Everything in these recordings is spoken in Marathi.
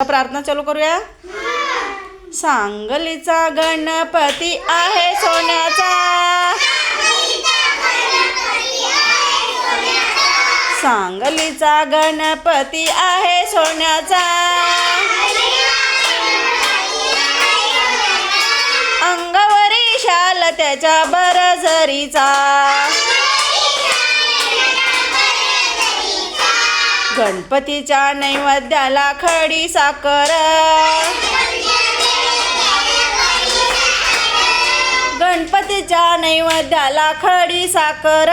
प्रार्थना चालू करूया. सांगलीचा गणपती आहे सोन्याचा. सांगलीचा गणपती आहे सोन्याचा. अंगावरी शाल त्याच्या बरजरीचा. गणपतीच्या नैवेद्याला खडी साखर. गणपतीच्या नैवेद्याला खडी साखर.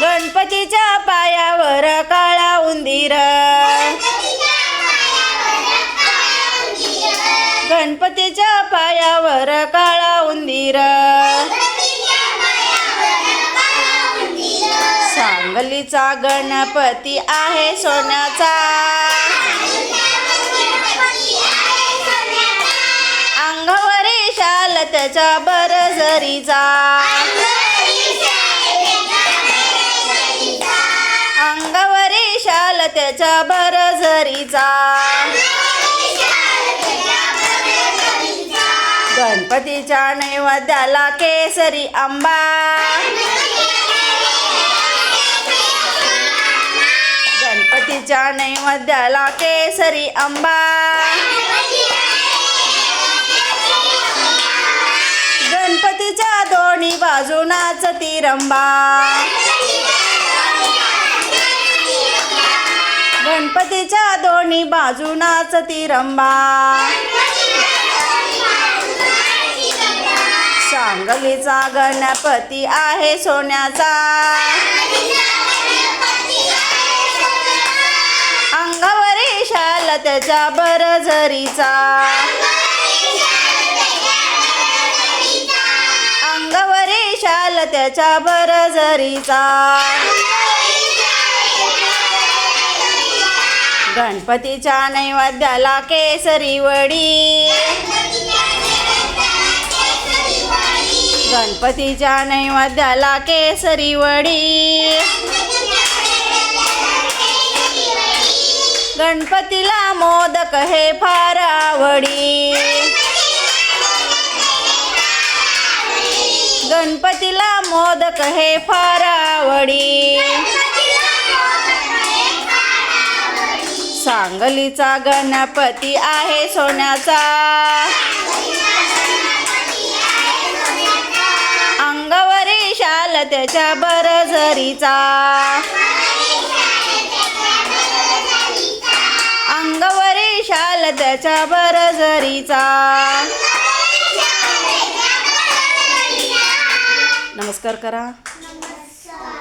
गणपतीच्या पायावर काळा उंदीर. गणपतीच्या पायावर काळा उंदीर. सांगलीचा गणपती आहे सोन्याचा. अंगावरी शाल त्याच्या बरजरीचा. अंगावरी शाल त्याच्या बरजरीचा. गणपतीच्या नैवेद्याला केसरी आंबा. गणपतीच्या नैवेद्याला केसरी आंबा गणपतीच्या दोन्ही बाजूनाच तिरंबा। गणपतीच्या दोन्ही बाजूनाच तिरंबा। सांगलीचा गणपती आहे सोन्याचा। झाला शाल त्याच्या बरजरीचा अंगवरी शाल त्याच्या बरजरीचा गणपतीच्या नैवेद्याला केसरी वडी. गणपतीच्या नैवेद्याला केसरी वडी. गणपतीला मोदक हे फार आवडी. गणपतीला मोदक हे फार आवडी. सांगलीचा गणपती आहे सोन्याचा. अंगवरी शाल त्याच्या बरजरीचा. त्याच्या बरजरीचा नमस्कार करा.